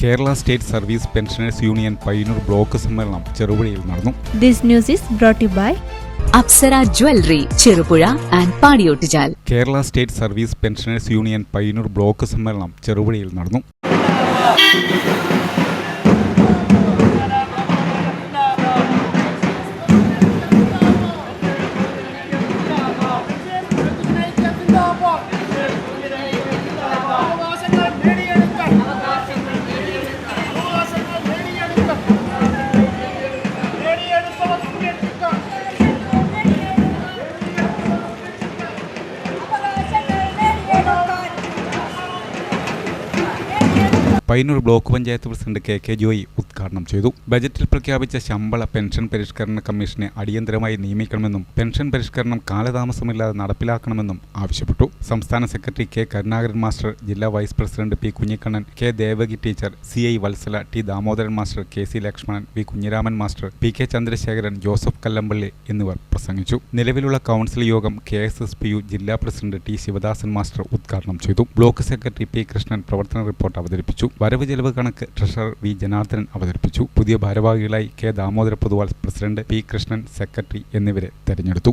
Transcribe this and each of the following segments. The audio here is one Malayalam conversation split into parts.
Kerala State Service Pensioners Union Payyanur Block സമ്മേളനം ചെറുപുഴയിൽ നടന്നു. This news is brought by by Apsara Jewellery Cherupuzha and Padiyottuchal. Kerala State Service Pensioners Union Payyanur Block സമ്മേളനം ചെറുപുഴയിൽ നടന്നു. Payyanur Block panchayat president K K Joy ഉദ്ഘാടനം ചെയ്തു. ബജറ്റിൽ പ്രഖ്യാപിച്ച ശമ്പള പെൻഷൻ പരിഷ്കരണ കമ്മീഷനെ അടിയന്തരമായി നിയമിക്കണമെന്നും പെൻഷൻ പരിഷ്കരണം കാലതാമസമില്ലാതെ നടപ്പിലാക്കണമെന്നും ആവശ്യപ്പെട്ടു. സംസ്ഥാന സെക്രട്ടറി കെ കരുണാകരൻ മാസ്റ്റർ ജില്ലാ vice president P Kunhikannan K Devaki teacher C I Vatsala T Damodaran master K C Lakshmanan V Kunhiraman master P K Chandrasekharan Joseph Kallampally എന്നിവർ പ്രസംഗിച്ചു. നിലവിലുള്ള കൗൺസിൽ യോഗം K S S P U ജില്ലാ പ്രസിഡന്റ് ടി ശിവദാസൻ മാസ്റ്റർ ഉദ്ഘാടനം ചെയ്തു. ബ്ലോക്ക് സെക്രട്ടറി പി കൃഷ്ണൻ പ്രവർത്തന റിപ്പോർട്ട് അവതരിപ്പിച്ചു. വരവ് ചെലവ് കണക്ക് ട്രഷറർ വി ജനാർദ്ദനൻ അവതരിപ്പിച്ചു. പുതിയ ഭാരവാഹികളായി K Damodara Poduval president P Krishnan secretary എന്നിവരെ തെരഞ്ഞെടുത്തു.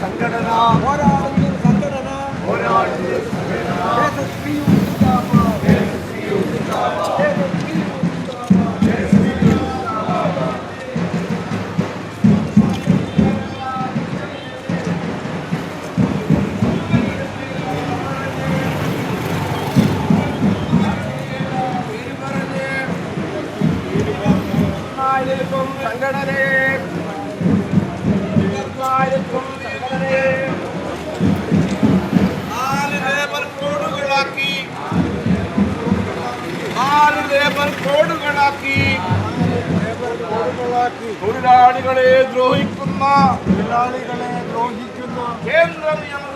சங்கடனா போராடுது சங்கடனா. போராடுது சங்கடனா. சங்கடனே കോഡുകളാക്കി തൊഴിലാളികളെ ദ്രോഹിക്കുന്ന. തൊഴിലാളികളെ ദ്രോഹിക്കുന്ന. കേന്ദ്ര നിയമം